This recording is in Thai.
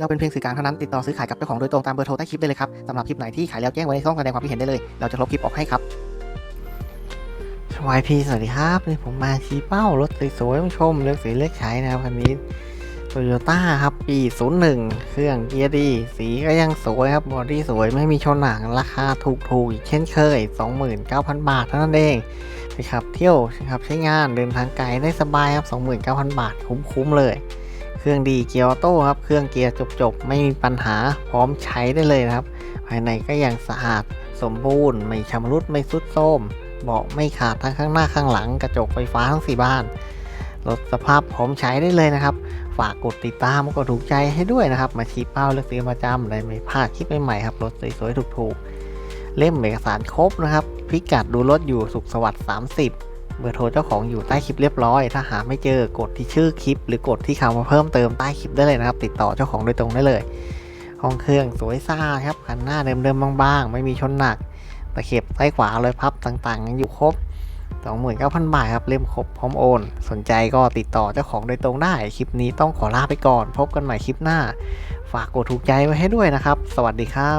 เราเป็นเพียงสื่อกลางเท่านั้นติดต่อซื้อขายกับเจ้าของโดยตรงตามเบอร์โทรใต้คลิปได้เลยครับสำหรับคลิปไหนที่ขายแล้วแจ้งไว้ในช่องแสดงความคิดเห็นได้เลย เราจะลบคลิปออกให้ครับวายพีสวัสดีครับนี่ผมมาชี้เป้ารถสวยๆมาชมเลือกสีเลือกใช้นะครับคันนี้โตโยต้าครับปี 01 เครื่องเกียร์ดี สีก็ยังสวยครับบอดี้สวยไม่มีชนหนังราคาถูกๆอีกเช่นเคย 29,000 บาทเท่านั้นเองไปขับเที่ยวนะครับใช้งานเดินทางไกลได้สบายครับ 29,000 บาทคุ้มๆเลย เครื่องดีเกียร์ออโต้ครับ เครื่องเกียร์จบๆ ไม่มีปัญหาพร้อมใช้ได้เลยนะครับ ภายในก็ยังสะอาดสมบูรณ์ ไม่ชำรุดไม่สุดโทรมเบาะไม่ขาดทั้งข้างหน้าข้างหลัง กระจกไฟฟ้าทั้งสี่บ้านรถสภาพพร้อมใช้ได้เลยนะครับ ฝากกดติดตามกดถูกใจให้ด้วยนะครับ มาชี้เป้าเลือกซื้อประจำได้ไม่พลาดคลิปใหม่ๆครับรถสวยๆถูกๆ เล่มเอกสารครบนะครับ พิกัดดูรถอยู่สุขสวัสดิ์30 เบอร์โทรเจ้าของอยู่ใต้คลิปเรียบร้อย ถ้าหาไม่เจอกดที่ชื่อคลิป หรือกดที่คำว่าเพิ่มเติมใต้คลิปได้เลยนะครับ ติดต่อเจ้าของโดยตรงได้เลย ห้องเครื่องสวยซ่าครับคันหน้าเดิมๆบางๆ ไม่มีชนหนัก ตะเข็บซ้ขวารอยพับต่างๆยังอยู่ครบ 29,000 บาทครับเล่มครบพร้อมโอน สนใจก็ติดต่อเจ้าของโดยตรงได้ คลิปนี้ต้องขอลาไปก่อน พบกันใหม่คลิปหน้า ฝากกดถูกใจไว้ให้ด้วยนะครับ สวัสดีครับ